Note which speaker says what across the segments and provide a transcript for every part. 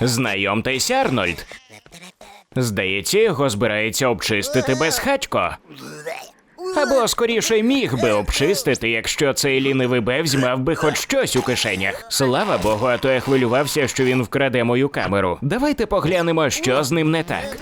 Speaker 1: Знайомтесь, Арнольд. Здається, його збирається обчистити безхатько. Або скоріше міг би обчистити, якщо цей лінивий бевзь мав би хоч щось у кишенях. Слава Богу, а то я хвилювався, що він вкраде мою камеру. Давайте поглянемо, що з ним не так.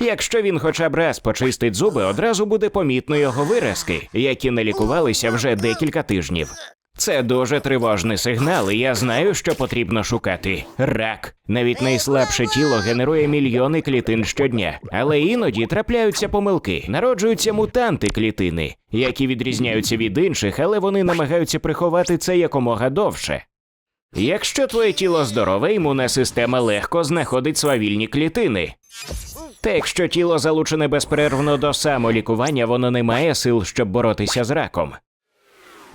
Speaker 1: Якщо він хоча б раз почистить зуби, одразу буде помітно його виразки, які не лікувалися вже декілька тижнів. Це дуже тривожний сигнал, і я знаю, що потрібно шукати. Рак. Навіть найслабше тіло генерує мільйони клітин щодня, але іноді трапляються помилки. Народжуються мутанти клітини, які відрізняються від інших, але вони намагаються приховати це якомога довше. Якщо твоє тіло здорове, імунна система легко знаходить свавільні клітини. Та якщо тіло залучене безперервно до самолікування, воно не має сил, щоб боротися з раком.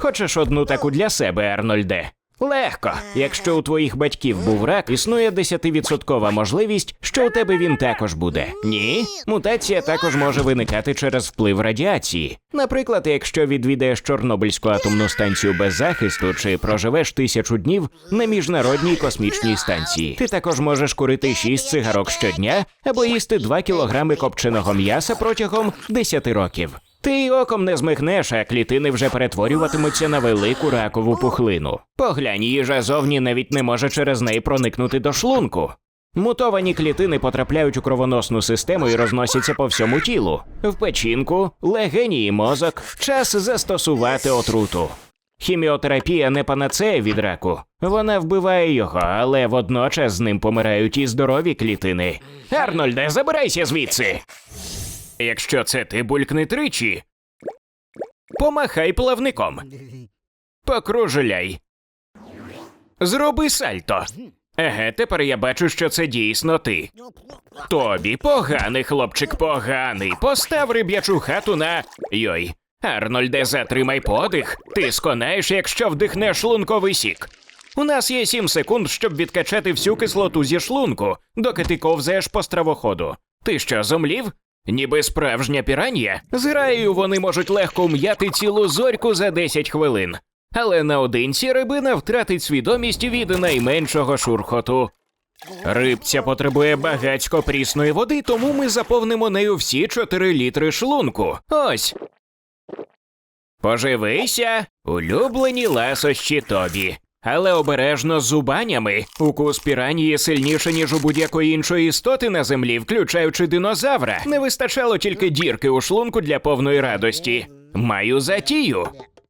Speaker 1: Хочеш одну таку для себе, Арнольде? Легко. Якщо у твоїх батьків був рак, існує 10% можливість, що у тебе він також буде. Ні, мутація також може виникати через вплив радіації. Наприклад, якщо відвідаєш Чорнобильську атомну станцію без захисту чи проживеш тисячу днів на міжнародній космічній станції. Ти також можеш курити 6 цигарок щодня або їсти 2 кілограми копченого м'яса протягом 10 років. Ти й оком не змихнеш, а клітини вже перетворюватимуться на велику ракову пухлину. Поглянь, їжа зовні навіть не може через неї проникнути до шлунку. Мутовані клітини потрапляють у кровоносну систему і розносяться по всьому тілу. В печінку, легені і мозок. Час застосувати отруту. Хіміотерапія не панацея від раку. Вона вбиває його, але водночас з ним помирають і здорові клітини. Арнольде, забирайся звідси. Якщо це ти булькни тричі. Помахай плавником. Покружеляй. Зроби сальто. Еге, тепер я бачу, що це дійсно ти. Тобі поганий хлопчик, поганий. Постав риб'ячу хату на. Йой. Арнольде, затримай подих. Ти сконаєш, якщо вдихнеш шлунковий сік. У нас є сім секунд, щоб відкачати всю кислоту зі шлунку, доки ти ковзаєш по стравоходу. Ти що, зомлів? Ніби справжня піран'я. З граєю вони можуть легко ум'яти цілу зорьку за 10 хвилин. Але наодинці рибина втратить свідомість від найменшого шурхоту. Рибця потребує багацько прісної води, тому ми заповнимо нею всі 4 літри шлунку. Ось. Поживися, улюблені ласощі тобі. Але обережно з зубанями. Укус піранії сильніше, ніж у будь-якої іншої істоти на землі, включаючи динозавра. Не вистачало тільки дірки у шлунку для повної радості. Маю затію.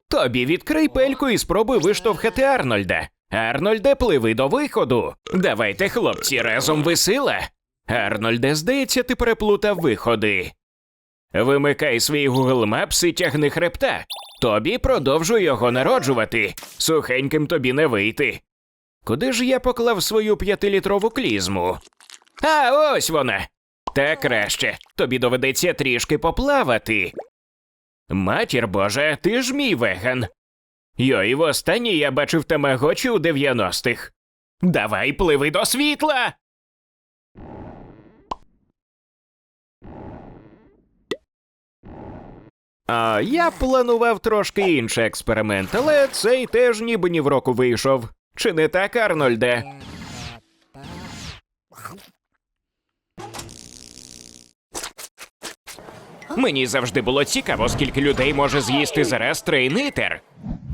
Speaker 1: Тобі відкрий пельку і спробуй виштовхати Арнольда. Арнольде, пливи до виходу. Давайте, хлопці, разом весила. Арнольде, здається, ти переплутав виходи. Вимикай свій Google Maps і тягни хребта. Тобі продовжуй його народжувати. Сухеньким тобі не вийти. Куди ж я поклав свою п'ятилітрову клізму? А, ось вона. Та краще. Тобі доведеться трішки поплавати. Матір Божа, ти ж мій веган. Йой, востаннє я бачив тамагочі у 90-х. Давай пливи до світла. А я планував трошки інший експеримент, але цей теж ніби ні в року вийшов. Чи не так, Арнольде? Мені завжди було цікаво, скільки людей може з'їсти зараз трейнитер.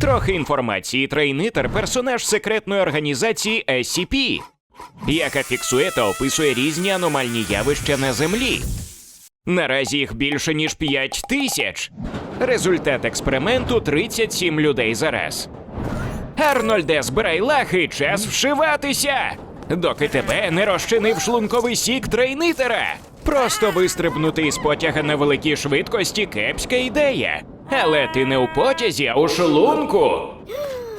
Speaker 1: Трохи інформації. Трейнитер персонаж секретної організації SCP, яка фіксує та описує різні аномальні явища на землі. Наразі їх більше ніж 5 тисяч. Результат експерименту 37 людей зараз. Арнольде, збирай лахи, час вшиватися! Доки тебе не розчинив шлунковий сік трейнитера. Просто вистрибнути із потяга на великій швидкості кепська ідея. Але ти не у потязі, а у шлунку.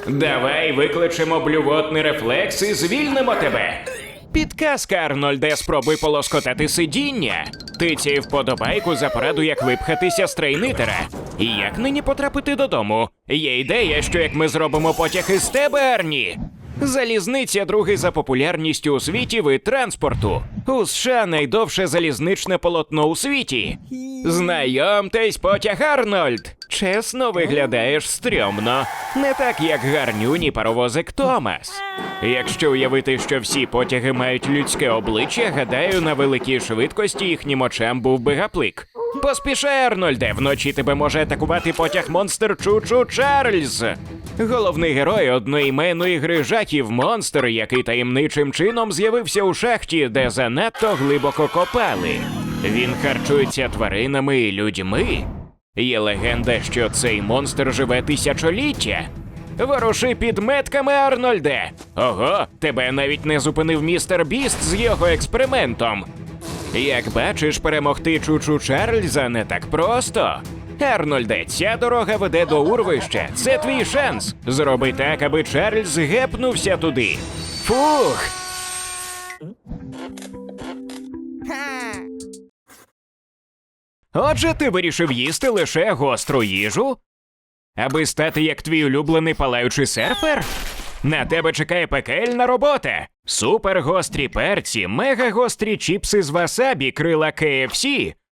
Speaker 1: Давай викличемо блювотний рефлекс і звільнимо тебе. Підказка, Арнольде, спробуй полоскотати сидіння. Тицяй вподобайку за пораду, як випхатися з трейнитера. І як нині потрапити додому? Є ідея, що як ми зробимо потяг із тебе, Арні. Залізниця другий за популярністю у світі вид транспорту. У США найдовше залізничне полотно у світі. Знайомтесь, потяг Арнольд. Чесно, виглядаєш стрьомно. Не так, як гарнюні паровозик Томас. Якщо уявити, що всі потяги мають людське обличчя, гадаю, на великій швидкості їхнім очам був би гаплик. Поспішай, Арнольде, вночі тебе може атакувати потяг монстр Чучу Чарльз. Головний герой одноіменної гри жахів монстр, який таємничим чином з'явився у шахті, де занадто глибоко копали. Він харчується тваринами і людьми. Є легенда, що цей монстр живе тисячоліття. Воруши підметками, Арнольде. Ого, тебе навіть не зупинив містер Біст з його експериментом. Як бачиш, перемогти Чучу Чарльза не так просто. Арнольде, ця дорога веде до урвища. Це твій шанс. Зроби так, аби Чарльз гепнувся туди. Фух. Отже, ти вирішив їсти лише гостру їжу? Аби стати як твій улюблений палаючий серфер? На тебе чекає пекельна робота. Супергострі перці, мегагострі чіпси з васабі, крила KFC.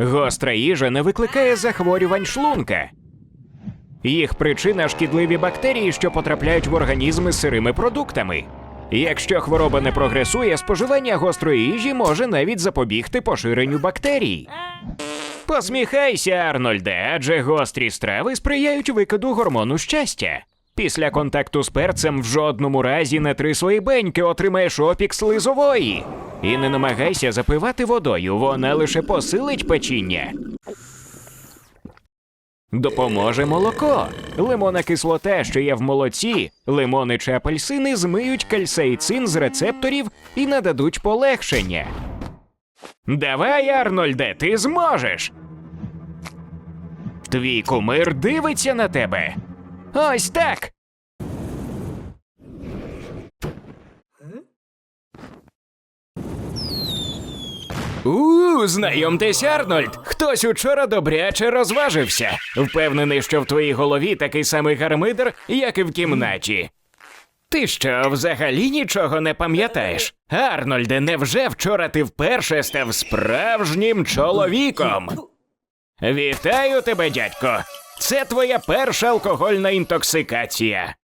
Speaker 1: Гостра їжа не викликає захворювань шлунка. Їх причина шкідливі бактерії, що потрапляють в організми сирими продуктами. Якщо хвороба не прогресує, споживання гострої їжі може навіть запобігти поширенню бактерій. Посміхайся, Арнольде, адже гострі страви сприяють викиду гормону щастя. Після контакту з перцем в жодному разі не три свої беньки отримаєш опік слизової. І не намагайся запивати водою, вона лише посилить печіння. Допоможе молоко. Лимонна кислота, що є в молоці, лимони чи апельсини змиють кальсейцин з рецепторів і нададуть полегшення. Давай, Арнольде, ти зможеш. Твій кумир дивиться на тебе. Ось так. У, знайомтесь, Арнольд. Хтось учора добряче розважився. Впевнений, що в твоїй голові такий самий гармидер, як і в кімнаті. Ти що, взагалі нічого не пам'ятаєш? Арнольде, невже вчора ти вперше став справжнім чоловіком? Вітаю тебе, дядько. Це твоя перша алкогольна інтоксикація.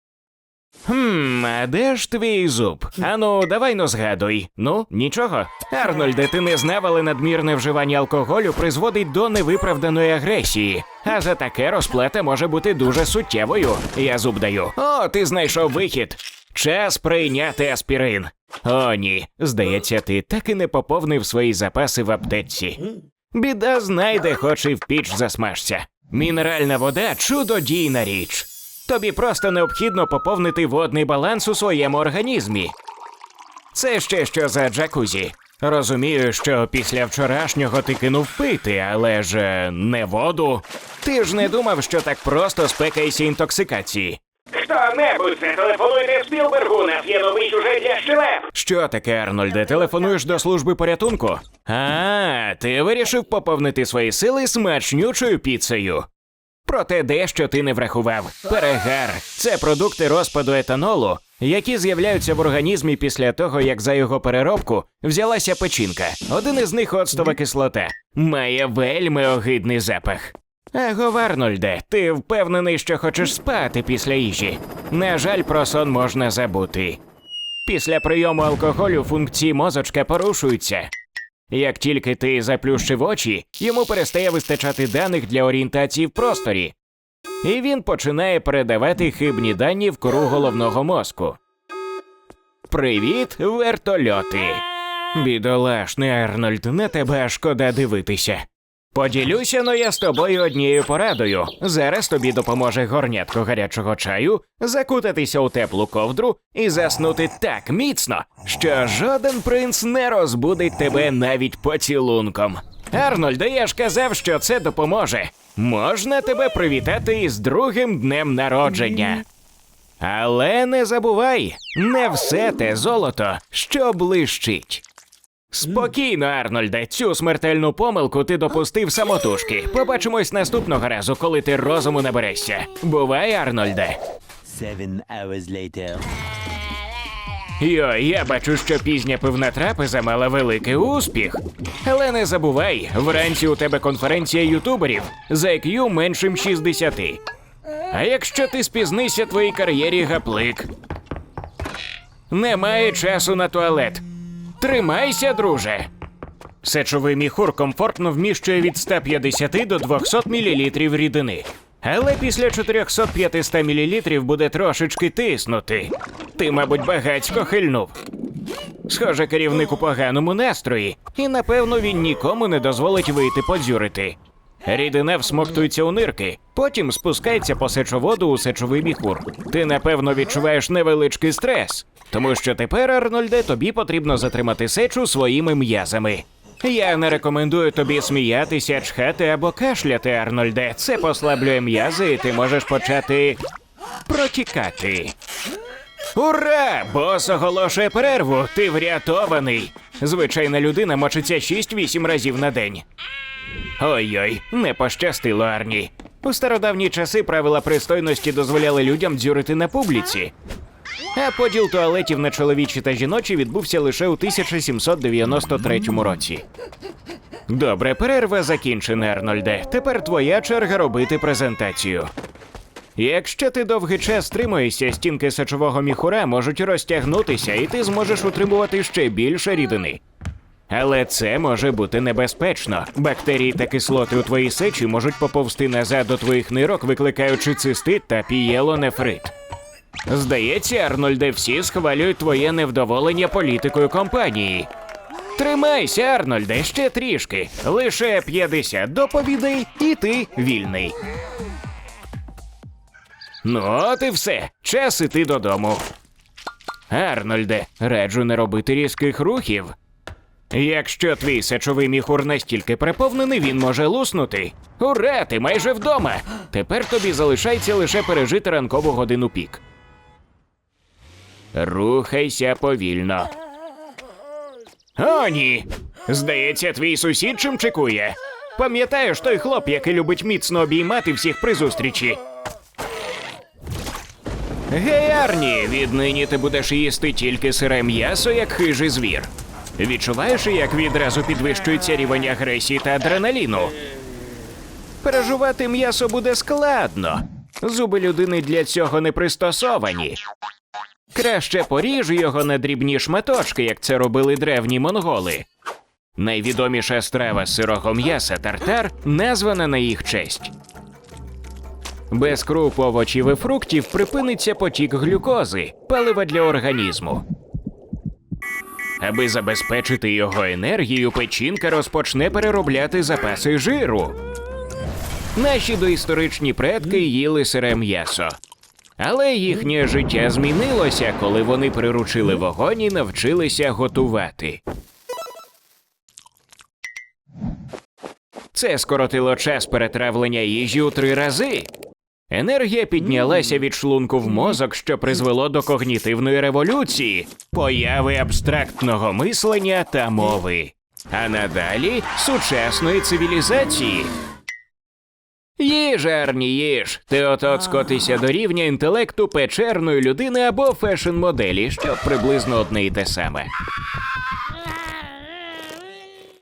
Speaker 1: Хм, а де ж твій зуб? Ану, давай ну згадуй. Ну, нічого. Арнольде, ти не знав, але надмірне вживання алкоголю призводить до невиправданої агресії. А за таке розплата може бути дуже суттєвою. Я зуб даю. О, ти знайшов вихід. Час прийняти аспірин. О, ні. Здається, ти так і не поповнив свої запаси в аптеці. Біда знайде, хоч і в піч засмажся. Мінеральна вода чудодійна річ. Тобі просто необхідно поповнити водний баланс у своєму організмі. Це ще що за джакузі. Розумію, що після вчорашнього ти кинув пити, але ж е, не воду. Ти ж не думав, що так просто спекаєшся інтоксикації.
Speaker 2: Хто-небудь зателефонуйте Спілбергу, нас є новий сюжет для щелеп.
Speaker 1: Що таке, Арнольде? Телефонуєш до служби порятунку? А, ти вирішив поповнити свої сили смачнючою піцею. Проте дещо ти не врахував. Перегар це продукти розпаду етанолу, які з'являються в організмі після того, як за його переробку взялася печінка. Один із них оцтова кислота. Має вельми огидний запах. Его, Арнольде, ти впевнений, що хочеш спати після їжі. На жаль, про сон можна забути. Після прийому алкоголю функції мозочка порушуються. Як тільки ти заплющив очі, йому перестає вистачати даних для орієнтації в просторі, і він починає передавати хибні дані в кору головного мозку. Привіт, вертольоти. Бідолашний Арнольд, на тебе шкода дивитися. Поділюся но я з тобою однією порадою. Зараз тобі допоможе горнятко гарячого чаю, закутатися у теплу ковдру і заснути так міцно, що жоден принц не розбудить тебе навіть поцілунком. Арнольде, я ж казав, що це допоможе. Можна тебе привітати із другим днем народження. Але не забувай, не все те золото, що блищить. Спокійно, Арнольде, цю смертельну помилку ти допустив самотужки. Побачимось наступного разу, коли ти розуму наберешся. Бувай, Арнольде.
Speaker 3: Seven hours later.
Speaker 1: Йо, я бачу, що пізня пивна трапеза мала великий успіх. Але не забувай, вранці у тебе конференція ютуберів з IQ меншим 60. А якщо ти спізнися твоїй кар'єрі гаплик. Немає часу на туалет. Тримайся, друже. Сечовий міхур комфортно вміщує від 150 до 200 мл рідини. Але після 400-500 мл буде трошечки тиснути. Ти, мабуть, багацько хильнув. Схоже, керівник у поганому настрої, і напевно він нікому не дозволить вийти подзюрити. Рідина всмоктується у нирки, потім спускається по сечоводу у сечовий міхур. Ти напевно відчуваєш невеличкий стрес, тому що тепер, Арнольде, тобі потрібно затримати сечу своїми м'язами. Я не рекомендую тобі сміятися, чхати або кашляти, Арнольде. Це послаблює м'язи, і ти можеш почати протікати. Ура! Бос оголошує перерву. Ти врятований. Звичайна людина мочиться 6-8 разів на день. Ой-ой, не пощастило Арні. У стародавні часи правила пристойності дозволяли людям дзюрити на публіці. А поділ туалетів на чоловічі та жіночі відбувся лише у 1793 році. Добре, перерва закінчена, Арнольде. Тепер твоя черга робити презентацію. Якщо ти довгий час стримуєшся, стінки сечового міхура можуть розтягнутися, і ти зможеш утримувати ще більше рідини. Але це може бути небезпечно. Бактерії та кислоти у твоїй сечі можуть поповзти назад до твоїх нирок, викликаючи цистит та пієлонефрит. Здається, Арнольде, всі схвалюють твоє невдоволення політикою компанії. Тримайся, Арнольде, ще трішки. Лише 50 доповідей, і ти вільний. Ну, от і все. Час іти додому. Арнольде, раджу не робити різких рухів. Якщо твій сечовий міхур настільки переповнений, він може луснути. Ура, ти майже вдома. Тепер тобі залишається лише пережити ранкову годину пік. Рухайся повільно. О, ні. Здається, твій сусід чим чекує. Пам'ятаєш той хлоп, який любить міцно обіймати всіх при зустрічі? Гей, Арні, віднині ти будеш їсти тільки сире м'ясо, як хижий звір. Відчуваєш, як відразу підвищується рівень агресії та адреналіну? Пережувати м'ясо буде складно. Зуби людини для цього не пристосовані. Краще поріж його на дрібні шматочки, як це робили древні монголи. Найвідоміша страва сирого м'яса тартар названа на їх честь. Без круп, овочів і фруктів припиниться потік глюкози, палива для організму. Аби забезпечити його енергію, печінка розпочне переробляти запаси жиру. Наші доісторичні предки їли сире м'ясо. Але їхнє життя змінилося, коли вони приручили вогонь і навчилися готувати. Це скоротило час перетравлення їжі у три рази. Енергія піднялася від шлунку в мозок, що призвело до когнітивної революції, появи абстрактного мислення та мови, а надалі сучасної цивілізації. Їж, Арні, їж. Ти от скотися до рівня інтелекту печерної людини або фешн-моделі, що приблизно одне й те саме.